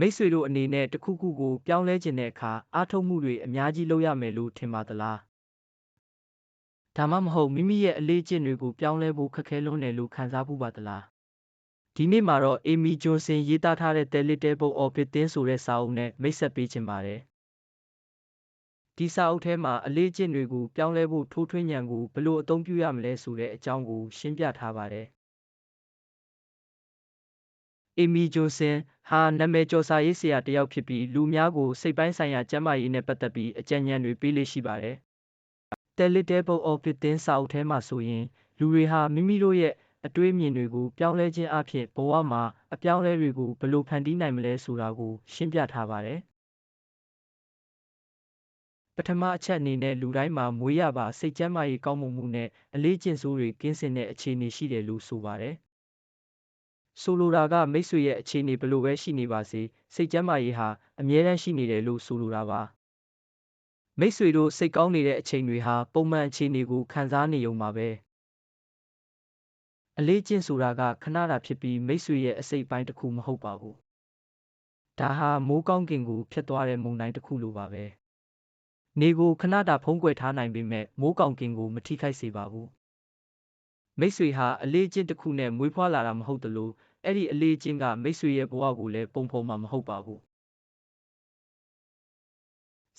မိတ်ဆွေတို့အနေနဲ့တစ်ခုခုကိုပြောင်းလဲခြင်းတဲ့အခါအားထုတ်မှုတွေအများကြီးလုပ်ရမယ်လို့ထင်ပါသလားဒါမှမဟုတ်မိမိရဲ့အလေးအကျင့်တွေကိုပြောင်းလဲဖို့ခက်ခဲလွန်းတယ်လို့ခံစားမှုပါသလားဒီနေ့မှာတော့အေမီဂျွန်ဆင်ရေးသားထားတဲ့ The Little Book of Within ဆိုတဲ့စာအုပ်နဲ့မိတ်ဆက်ပေးခြင်းပါတယ်ဒီစာအုပ်ထဲမှာအလေးအကျင့်တွေကိုပြောင်းလဲဖို့ထိုးထွင်းဉာဏ်ကိုဘယ်လိုအသုံးပြုရမလဲဆိုတဲ့အကြောင်းကိုရှင်းပြထားပါတယ် အီမီဂျိုဆင်ဟာနာမည်ကျော်စာရေးဆရာတစ်ယောက်ဖြစ်ပြီးလူများကိုစိတ်ပိုင်းဆိုင်ရာကျန်းမာရေးနဲ့ပတ်သက်ပြီးအကြံဉာဏ်တွေပေးလေ့ရှိပါတယ်။ The Little Book of Within စာအုပ်ထဲမှာဆိုရင် လူတွေဟာမိမိတို့ရဲ့အတွေးအမြင်တွေကိုပြောင်းလဲခြင်းအပြင်ဘဝမှာအပြောင်းအလဲတွေကိုဘယ်လိုဖန်တီးနိုင်မလဲဆိုတာကိုရှင်းပြထားပါတယ်။ပထမအချက်အနေနဲ့လူတိုင်းမှာမွေးရပါစိတ်ကျန်းမာရေးကောင်းမွန်မှုနဲ့အလေးကျင့်စိုးတွေကင်းစင်တဲ့အခြေအနေရှိတယ်လို့ဆိုပါတယ်။ ဆိုလိုတာကမိတ်ဆွေရဲ့အခြေအနေဘယ်လိုပဲရှိနေပါစေစိတ်ကျန်းမာရေးဟာအမြဲတမ်းရှိနေတယ်လို့ဆိုလိုတာပါမိတ်ဆွေတို့စိတ်ကောင်းနေတဲ့အချိန်တွေဟာပုံမှန်အခြေအနေကိုခံစားနေုံပါပဲအလေးကျင့်ဆိုတာကခဏတာဖြစ်ပြီးမိတ်ဆွေရဲ့အစိတ်ပိုင်းတစ်ခုမဟုတ်ပါဘူးဒါဟာမိုးကောင်းကင်ကိုဖျက်သွားတဲ့မုန်တိုင်းတစ်ခုလိုပါပဲနေကိုခဏတာဖုံးကွယ်ထားနိုင်ပေမဲ့မိုးကောင်ကင်ကိုမထိခိုက်စေပါဘူးမိတ်ဆွေဟာအလေးကျင့်တစ်ခုနဲ့မွေးဖွားလာတာမဟုတ်သလို အဲ့ဒီအလေးချင်းကမိတ်ဆွေရဲ့ဘဝကိုလည်းပုံဖော်မှာမဟုတ်ပါဘူး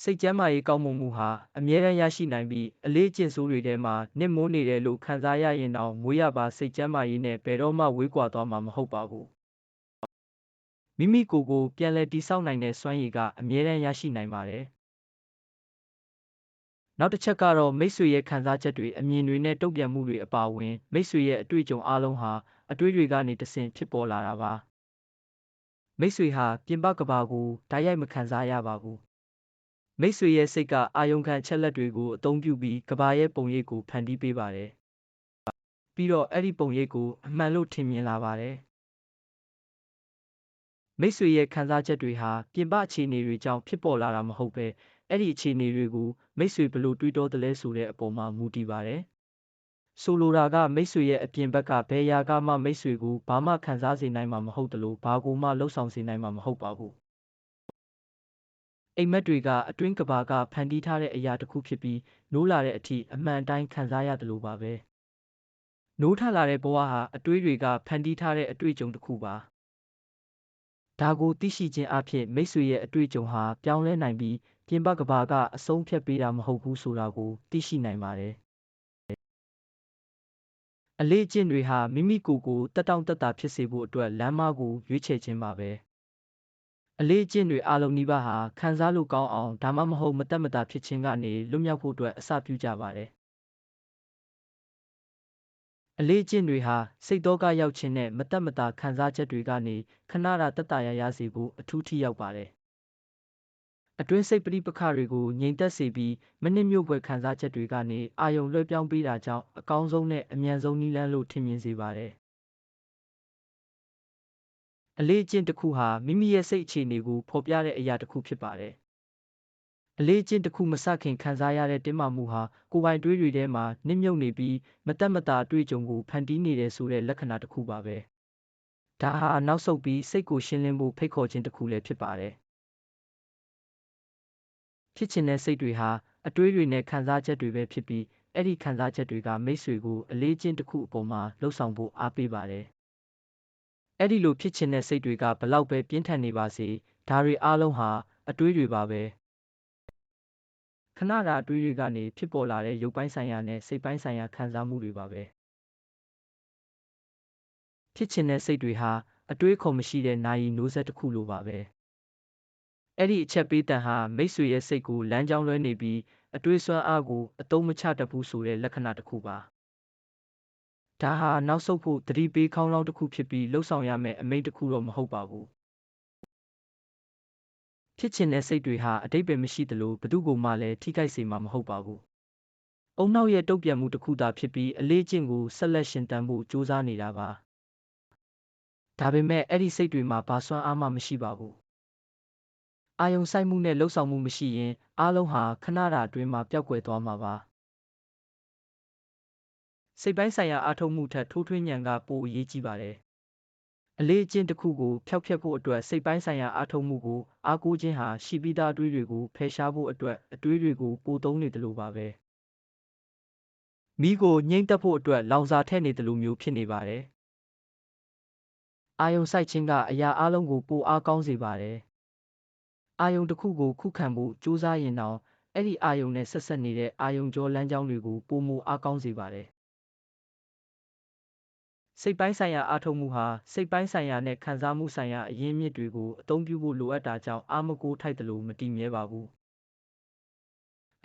စိတ်ကျမ်းမာရေးကောင်းမွန်မှုဟာအမြဲတမ်းရရှိနိုင်ပြီးအလေးကျင့်ဆိုးတွေထဲမှာနစ်မိုးနေတယ်လို့ခံစားရရင်တောင်မွေးရပါစိတ်ကျမ်းမာရေးနဲ့ဘယ်တော့မှဝေးကွာသွားမှာမဟုတ်ပါဘူးမိမိကိုယ်ကိုပြန်လည်တည်ဆောက်နိုင်တဲ့စွမ်းရည်ကအမြဲတမ်းရရှိနိုင်ပါတယ်နောက်တစ်ချက်ကတော့မိတ်ဆွေရဲ့ခံစားချက်တွေအမြင်တွေနဲ့တုံ့ပြန်မှုတွေအပါအဝင်မိတ်ဆွေရဲ့အတွေ့အကြုံအလုံးဟာ အတွေးတွေကနေတဆင့်ဖြစ်ပေါ်လာတာပါမိတ်ဆွေဟာပြင်ပကဘာကိုဓာတ်ရိုက်မခံစားရပါဘူးမိတ်ဆွေရဲ့စိတ်ကအာယုံခံချက်လက်တွေကိုအသုံးပြုပြီးကဘာရဲ့ပုံရိပ်ကိုဖန်တီးပေးပါတယ်ပြီးတော့အဲ့ဒီပုံရိပ်ကိုအမှန်လို့ထင်မြင်လာပါတယ်မိတ်ဆွေရဲ့ခံစားချက်တွေဟာပြင်ပအခြေအနေတွေကြောင့်ဖြစ်ပေါ်လာတာမဟုတ်ပဲအဲ့ဒီအခြေအနေတွေကိုမိတ်ဆွေဘယ်လိုတွေးတောသလဲဆိုတဲ့အပေါ်မှာမူတည်ပါတယ် ဆိုလိုတာကမိတ်ဆွေရဲ့အပြင်ဘက်ကဘယ်ရာကမှမိတ်ဆွေကိုဘာမှခံစားစေနိုင်မှာမဟုတ်သလိုဘာကိုမှလှုပ်ဆောင်စေနိုင်မှာမဟုတ်ပါဘူးအိမ်မက်တွေကအတွင်းကဘာကဖန်တီးထားတဲ့အရာတစ်ခုဖြစ်ပြီးနိုးလာတဲ့အထိအမှန်တိုင်းခံစားရတယ်လို့ပါပဲနိုးထလာတဲ့ဘဝဟာအတွေးတွေကဖန်တီးထားတဲ့အတွေ့အကြုံတစ်ခုပါဒါကိုသိရှိခြင်းအဖြစ်မိတ်ဆွေရဲ့အတွေ့အကြုံဟာပြောင်းလဲနိုင်ပြီးပြင်ပကဘာကအဆုံးဖြတ်ပေးတာမဟုတ်ဘူးဆိုတာကိုသိရှိနိုင်ပါတယ် အလေးအကျင့်တွေဟာမိမိကိုယ်ကိုတက်တောင့်တက်တာဖြစ်စေဖို့အတွက်လမ်းမကိုရွေးချယ်ခြင်းပါပဲအလေးအကျင့်တွေအလုံးနီးပါးဟာခံစားလို့ကောင်းအောင်ဒါမှမဟုတ်မတက်မတာဖြစ်ခြင်းကနေလွတ်မြောက်ဖို့အတွက်အစပြုကြပါတယ်အလေးအကျင့်တွေဟာစိတ်တော့ကရောက်ခြင်းနဲ့မတက်မတာခံစားချက်တွေကနေခဏတာတက်တာရရစေဖို့အထူးထိရောက်ပါတယ် အတွင်းစိတ်ပဋိပက္ခတွေကိုငြိမ်သက်စေပြီးမနစ်မြို့ပွဲခံစားချက်တွေကနေအာယုံလွှဲပြောင်းပေးတာကြောင့်အကောင်းဆုံးနဲ့အမြန်ဆုံးနည်းလမ်းလို့ထင်မြင်စေပါတယ်။အလေးအကျင့်တစ်ခုဟာမိမိရဲ့စိတ်အခြေအနေကိုဖော်ပြတဲ့အရာတစ်ခုဖြစ်ပါတယ်။အလေးအကျင့်တစ်ခုမစခင်ခံစားရတဲ့တင်းမာမှုဟာကိုယ်ပိုင်တွေးတွေထဲမှာနစ်မြုပ်နေပြီးမတက်မတာအတွေ့အကြုံကိုဖန်တီးနေတယ်ဆိုတဲ့လက္ခဏာတစ်ခုပါပဲ။ဒါဟာနောက်ဆုတ်ပြီးစိတ်ကိုရှင်းလင်းဖို့ဖိတ်ခေါ်ခြင်းတစ်ခုလည်းဖြစ်ပါတယ်။ ဖြစ်ချင်တဲ့စိတ်တွေဟာအတွေးတွေနဲ့ခံစားချက်တွေပဲဖြစ်ပြီးအဲ့ဒီခံစားချက်တွေကမိတ်ဆွေကိုအလေးချင်းတစ်ခုအပေါ်မှာလှုပ်ဆောင်ဖို့အားပေးပါတယ်။အဲ့ဒီလိုဖြစ်ချင်တဲ့စိတ်တွေကဘလောက်ပဲပြင်းထန်နေပါစေဒါတွေအားလုံးဟာအတွေးတွေပါပဲ။ခဏတာအတွေးတွေကနေဖြစ်ပေါ်လာတဲ့ရုပ်ပိုင်းဆိုင်ရာနဲ့စိတ်ပိုင်းဆိုင်ရာခံစားမှုတွေပါပဲ။ဖြစ်ချင်တဲ့စိတ်တွေဟာအတွေးခုံမရှိတဲ့နာယီနိုးဆက်တစ်ခုလိုပါပဲ။ အဲ့ဒီအချက်ပေးတန်ဟာမိတ်ဆွေရဲ့စိတ်ကိုလမ်းကြောင်းလွှဲနေပြီးအတွေးစွမ်းအားကိုအတုံးမချတတ်ဘူးဆိုတဲ့လက္ခဏာတစ်ခုပါဒါဟာနောက်ဆုတ်ဖို့တတိပေးခေါင်းလောင်းတစ်ခုဖြစ်ပြီးလှုပ်ဆောင်ရမယ့်အမိန့်တစ်ခုတော့မဟုတ်ပါဘူးဖြစ်ချင်တဲ့စိတ်တွေဟာအတိတ်ပဲမရှိသလိုဘသူကမှလည်းထိခိုက်စေမှာမဟုတ်ပါဘူးအုံနောက်ရဲ့တုတ်ပြန်မှုတစ်ခုသာဖြစ်ပြီးအလေးကျင့်ကိုဆက်လက်ရှင်တန်ဖို့ကြိုးစားနေတာပါဒါပေမဲ့အဲ့ဒီစိတ်တွေမှာဘာစွမ်းအားမှမရှိပါဘူး အာယုံစိုက်မှုနဲ့လှုပ်ဆောင်မှုမရှိရင်အားလုံးဟာခဏတာအတွင်းမှာပျောက်ကွယ်သွားမှာပါစိတ်ပိုင်းဆိုင်ရာအားထုတ်မှုထက်ထိုးထွင်းဉာဏ်ကပိုအရေးကြီးပါတယ်အလေးအကျင့်တစ်ခုကိုဖျောက်ဖျက်ဖို့အတွက်စိတ်ပိုင်းဆိုင်ရာအားထုတ်မှုကိုအားကိုးခြင်းဟာရှိပြီးသားအတွေးတွေကိုဖယ်ရှားဖို့အတွက်အတွေးတွေကိုပိုသုံးနေတယ်လို့ပါပဲမိကိုငြိမ့်သက်ဖို့အတွက်လောင်စာထည့်နေတယ်လို့မျိုးဖြစ်နေပါတယ်အာယုံစိုက်ခြင်းကအရာအလုံးကိုပိုအားကောင်းစေပါတယ် အာယုံတစ်ခုကိုခုခံဖို့ကြိုးစားရင်တောင်အဲ့ဒီအာယုံနဲ့ဆက်ဆက်နေတဲ့အာယုံကြောလမ်းကြောင်းတွေကိုပိုမိုအားကောင်းစေပါတယ်စိတ်ပိုင်းဆိုင်ရာအားထုတ်မှုဟာစိတ်ပိုင်းဆိုင်ရာနဲ့ခံစားမှုဆိုင်ရာအရင်းအမြစ်တွေကိုအသုံးပြုဖို့လိုအပ်တာကြောင့်အာမကိုထိုက်တယ်လို့မတည်မြဲပါဘူး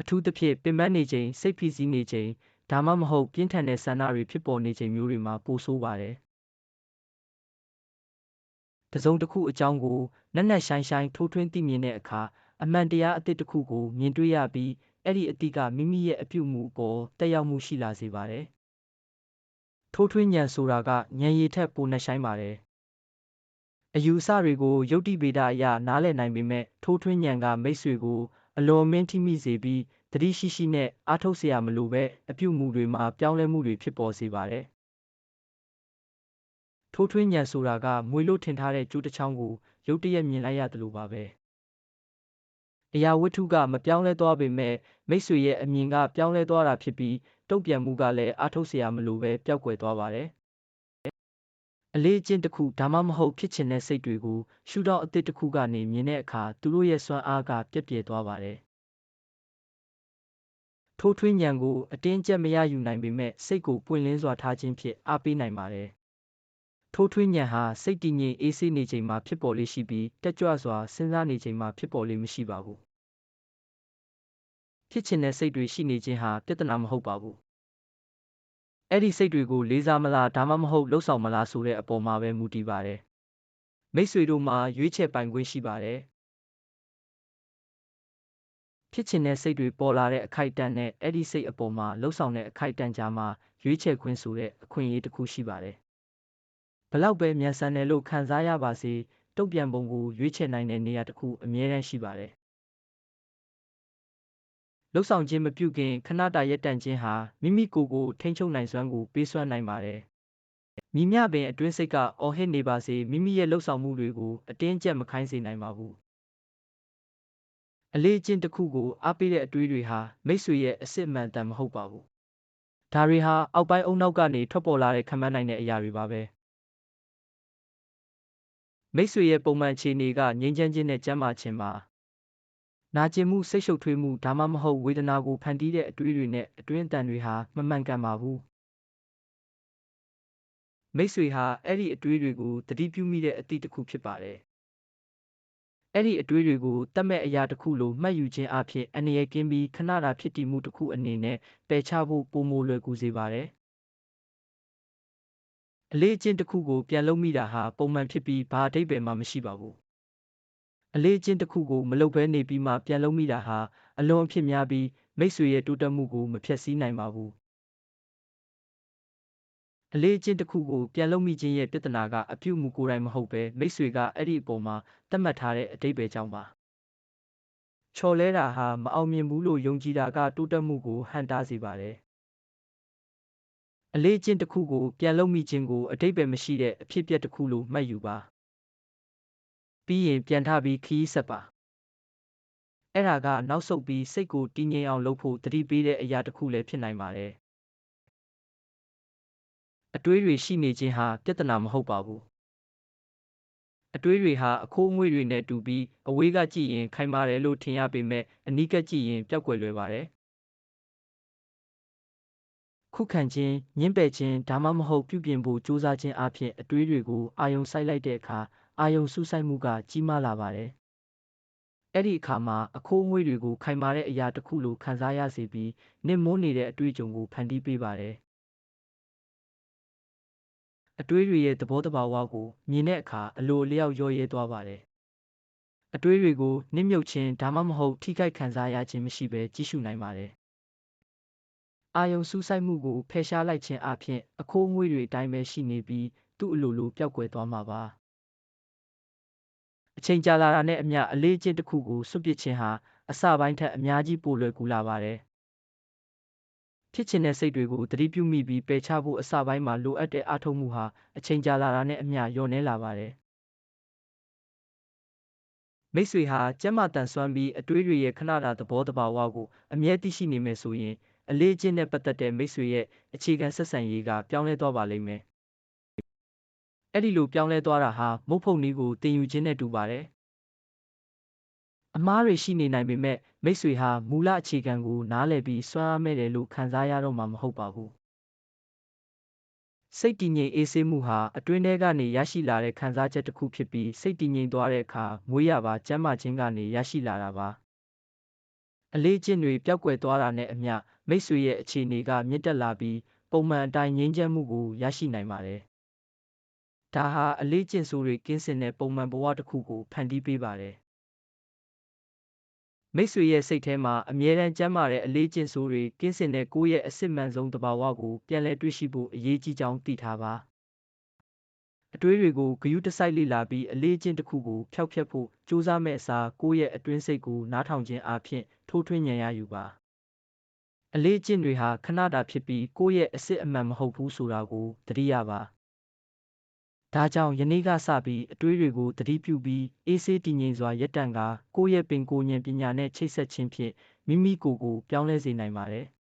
အထူးသဖြင့်ပင်ပန်းနေချိန်စိတ်ဖိစီးနေချိန်ဒါမှမဟုတ်ပြင်းထန်တဲ့ဆန္ဒတွေဖြစ်ပေါ်နေချိန်မျိုးတွေမှာပိုဆိုးပါတယ် တစုံတစ်ခုအကြောင်းကိုနက်နက်ရှိုင်းရှိုင်းထိုးထွင်းသိမြင်တဲ့အခါအမှန်တရားအသစ်တစ်ခုကိုမြင်တွေ့ရပြီးအဲ့ဒီအသည့်ကမိမိရဲ့အပြုမူအပေါ်တက်ရောက်မှုရှိလာစေပါတယ်။ထိုးထွင်းဉာဏ်ဆိုတာကဉာဏ်ရည်ထက်ပိုနက်ရှိုင်းပါတယ်။အယူအဆတွေကိုယုတ်တိဗေဒအရနားလည်နိုင်ပေမဲ့ထိုးထွင်းဉာဏ်ကမိတ်ဆွေကိုအလွန်မင်းထိမိစေပြီးတတိရှိရှိနဲ့အားထုတ်စရာမလိုပဲအပြုမူတွေမှာပြောင်းလဲမှုတွေဖြစ်ပေါ်စေပါတယ်။ ထိုးထွင်းဉဏ်ဆိုတာကမွေလို့ထင်ထားတဲ့ကျိုးတစ်ချောင်းကိုရုတ်တရက်မြင်လိုက်ရတယ်လို့ပါပဲအရာဝတ္ထုကမပြောင်းလဲသွားပေမဲ့မိတ်ဆွေရဲ့အမြင်ကပြောင်းလဲသွားတာဖြစ်ပြီးတုံ့ပြန်မှုကလည်းအားထုတ်เสียမလို့ပဲပျောက်ကွယ်သွားပါတယ်အလေးအကျင့်တစ်ခုဒါမှမဟုတ်ဖြစ်ချင်တဲ့စိတ်တွေကိုရှုထောင့်အသစ်တစ်ခုကနေမြင်တဲ့အခါသူတို့ရဲ့စွမ်းအားကပြည့်ပြည့်သွားပါတယ်ထိုးထွင်းဉဏ်ကိုအတင်းကျပ်မရယူနိုင်ပေမဲ့စိတ်ကိုပွင့်လင်းစွာထားခြင်းဖြင့်အားပေးနိုင်ပါတယ် ထိုးထွင်းဉဏ်ဟာစိတ်တည်ငြိမ်အေးဆေးနေချိန်မှာဖြစ်ပေါ်လေးရှိပြီးတက်ကြွစွာစဉ်းစားနေချိန်မှာဖြစ်ပေါ်လေးမရှိပါဘူးဖြစ်ချင်တဲ့စိတ်တွေရှိနေခြင်းဟာပြဿနာမဟုတ်ပါဘူးအဲ့ဒီစိတ်တွေကိုလေးစားမလားဒါမှမဟုတ်လှုပ်ဆောင်မလားဆိုတဲ့အပေါ်မှာပဲမူတည်ပါတယ်မိတ်ဆွေတို့မှာရွေးချယ်ပိုင်ခွင့်ရှိပါတယ်ဖြစ်ချင်တဲ့စိတ်တွေပေါ်လာတဲ့အခိုက်အတန့်နဲ့အဲ့ဒီစိတ်အပေါ်မှာလှုပ်ဆောင်တဲ့အခိုက်အတန့်ကြားမှာရွေးချယ်ခွင့်ဆိုတဲ့အခွင့်အရေးတစ်ခုရှိပါတယ် ဘလောက်ပဲမြန်ဆန်တယ်လို့ခံစားရပါစေတုံ့ပြန်ပုံကိုရွေးချယ်နိုင်တဲ့နေရာတစ်ခုအမြဲတမ်းရှိပါတယ်လှုပ်ဆောင်ခြင်းမပြုခင်ခဏတာရက်တန့်ခြင်းဟာမိမိကိုယ်ကိုထိန်းချုပ်နိုင်စွမ်းကိုပေးစွမ်းနိုင်ပါတယ်မိမြပင်အတွင်းစိတ်ကအော်ဟစ်နေပါစေမိမိရဲ့လှုပ်ဆောင်မှုတွေကိုအတင်းကျပ်မခိုင်းစေနိုင်ပါဘူးအလေးအကျင့်တစ်ခုကိုအားပေးတဲ့အတွေးတွေဟာမိတ်ဆွေရဲ့အစစ်အမှန်တန်မဟုတ်ပါဘူးဒါတွေဟာအောက်ပိုင်းအုံနောက်ကနေထွက်ပေါ်လာတဲ့ခံမှန်းနိုင်တဲ့အရာတွေပါပဲ မိတ်ဆွေရဲ့ပုံမှန်ခြေအနေကငြိမ်းချမ်းခြင်းနဲ့ကျန်းမာခြင်းပါနာကျင်မှုစိတ်ရှုပ်ထွေးမှုဒါမှမဟုတ်ဝေဒနာကိုဖန်တီးတဲ့အတွေးတွေနဲ့အတွင်းအတန်တွေဟာမမှန်ကန်ပါဘူးမိတ်ဆွေဟာအဲ့ဒီအတွေးတွေကိုတတိပြုမိတဲ့အသည့်တစ်ခုဖြစ်ပါတယ်အဲ့ဒီအတွေးတွေကိုတတ်မဲ့အရာတစ်ခုလိုမှတ်ယူခြင်းအပြင်အန္တရာယ်ကင်းပြီးခဏတာဖြစ်တည်မှုတစ်ခုအနေနဲ့ပယ်ချဖို့ပုံမလွယ်ကူစေပါတယ် အလေးအကျင့်တစ်ခုကိုပြန်လုပ်မိတာဟာပုံမှန်ဖြစ်ပြီးဘာအဓိပ္ပာယ်မှမရှိပါဘူးအလေးအကျင့်တစ်ခုကိုမလုပ်ဘဲနေပြီးမှပြန်လုပ်မိတာဟာအလွန်အဖြစ်များပြီးမိတ်ဆွေရဲ့တိုးတက်မှုကိုမဖျက်ဆီးနိုင်ပါဘူးအလေးအကျင့်တစ်ခုကိုပြန်လုပ်မိခြင်းရဲ့ပြဿနာကအပြုမူကိုယ်တိုင်မဟုတ်ပဲမိတ်ဆွေကအဲ့ဒီအပေါ်မှာသတ်မှတ်ထားတဲ့အတိတ်ပဲကြောင်းပါချော်လဲတာဟာမအောင်မြင်ဘူးလို့ယုံကြည်တာကတိုးတက်မှုကိုဟန်တားစေပါတယ် အလေးအကျင့်တစ်ခုကိုပြန်လုပ်မိခြင်းကိုအတိတ်ပဲမရှိတဲ့အဖြစ်အပျက်တစ်ခုလို့မှတ်ယူပါပြီးရင်ပြန်ထပြီးခီးဆက်ပါအဲ့ဒါကနောက်ဆုတ်ပြီးစိတ်ကိုတည်ငြိမ်အောင်လုပ်ဖို့တတိပေးတဲ့အရာတစ်ခုလည်းဖြစ်နိုင်ပါတယ်အတွေးတွေရှိနေခြင်းဟာပြဿနာမဟုတ်ပါဘူးအတွေးတွေဟာအခိုးအငွေ့တွေနဲ့တူပြီးအဝေးကကြည့်ရင်ခိုင်မာတယ်လို့ထင်ရပေမဲ့အနီးကပ်ကြည့်ရင်ပျောက်ကွယ်လွယ်ပါတယ် ခုခံခြင်းညှင်းပယ်ခြင်းဒါမှမဟုတ်ပြုပြင်ဖို့ကြိုးစားခြင်းအပြင်အတွေးတွေကိုအာယုံစိုက်လိုက်တဲ့အခါအာယုံစူးစိုက်မှုကကြီးမားလာပါတယ်အဲ့ဒီအခါမှာအခိုးအငွေ့တွေကိုခိုင်မာတဲ့အရာတစ်ခုလိုခံစားရစေပြီးနစ်မွန်းနေတဲ့အတွေ့အကြုံကိုဖန်တီးပေးပါတယ်အတွေးတွေရဲ့သဘောတဘာဝကိုမြင်တဲ့အခါအလိုအလျောက်ရောရဲသွားပါတယ်အတွေးတွေကိုနစ်မြုပ်ခြင်းဒါမှမဟုတ်ထိခိုက်ခံစားရခြင်းမရှိဘဲကြည့်ရှုနိုင်ပါတယ် အာယုံစူးစိုက်မှုကိုဖယ်ရှားလိုက်ခြင်းအပြင်အခိုးအငွေ့တွေအတိုင်းပဲရှိနေပြီးသူ့အလိုလိုပျောက်ကွယ်သွားမှာပါအချိန်ကြာလာတာနဲ့အမျှအလေးအကျင့်တစ်ခုကိုစွန့်ပစ်ခြင်းဟာအစပိုင်းထက်အများကြီးပိုလွယ်ကူလာပါတယ်ဖြစ်ချင်တဲ့စိတ်တွေကိုသတိပြုမိပြီးပယ်ချဖို့အစပိုင်းမှာလိုအပ်တဲ့အားထုတ်မှုဟာအချိန်ကြာလာတာနဲ့အမျှလျော့နည်းလာပါတယ်မိတ်ဆွေဟာကျမ်းမာတန်ဆွမ်းပြီးအတွေးတွေရဲ့ခဏတာသဘောတဘာဝကိုအမြဲသိရှိနေမယ်ဆိုရင် အလေးအကျင့်နဲ့ပတ်သက်တဲ့မိတ်ဆွေရဲ့အခြေခံဆက်ဆံရေးကပြောင်းလဲသွားပါလိမ့်မယ်။အဲ့ဒီလိုပြောင်းလဲသွားတာဟာမုတ်ဖုန်နီးကိုတင်ယူခြင်းနဲ့တူပါတယ်။အမားတွေရှိနေနိုင်ပေမဲ့မိတ်ဆွေဟာမူလအခြေခံကိုနားလည်ပြီးစွမ်းအားမဲ့တယ်လို့ခံစားရတော့မှာမဟုတ်ပါဘူး။စိတ်တည်ငြိမ်အေးဆေးမှုဟာအတွင်းထဲကနေရရှိလာတဲ့ခံစားချက်တစ်ခုဖြစ်ပြီးစိတ်တည်ငြိမ်သွားတဲ့အခါမွေးရပါကျမ်းမာခြင်းကနေရရှိလာတာပါ။ အလေးအကျင့်တွေပျောက်ကွယ်သွားတာနဲ့အမျှမိတ်ဆွေရဲ့အခြေအနေကမြင့်တက်လာပြီးပုံမှန်အတိုင်းငြိမ်းချမ်းမှုကိုရရှိနိုင်ပါတယ်။ဒါဟာအလေးကျင့်ဆိုးတွေကင်းစင်တဲ့ပုံမှန်ဘဝတစ်ခုကိုဖန်တီးပေးပါတယ်။မိတ်ဆွေရဲ့စိတ်ထဲမှာအမြဲတမ်းကျန်းမာတဲ့အလေးကျင့်ဆိုးတွေကင်းစင်တဲ့ကိုယ့်ရဲ့အစစ်မှန်ဆုံးသဘာဝကိုပြန်လည်တွေ့ရှိဖို့အရေးကြီးကြောင်းသိထားပါ။ အတွေးတွေကိုဂယုတစိုက်လေ့လာပြီးအလေးအကျင့်တစ်ခုကိုဖျောက်ဖျက်ဖို့ကြိုးစားမဲ့အစားကိုယ့်ရဲ့အတွင်းစိတ်ကိုနားထောင်ခြင်းအပြင်ထိုးထွင်းဉာဏ်ရယူပါ။အလေးအကျင့်တွေဟာခဏတာဖြစ်ပြီးကိုယ့်ရဲ့အစစ်အမှန်မဟုတ်ဘူးဆိုတာကိုသတိရပါ။ဒါကြောင့်ယနေ့ကစပြီးအတွေးတွေကိုသတိပြုပြီးအေးဆေးတည်ငြိမ်စွာရပ်တန့်ကာကိုယ့်ရဲ့ပင်ကိုယ်ဉာဏ်ပညာနဲ့ချိတ်ဆက်ခြင်းဖြင့်မိမိကိုယ်ကိုပြောင်းလဲစေနိုင်ပါတယ်။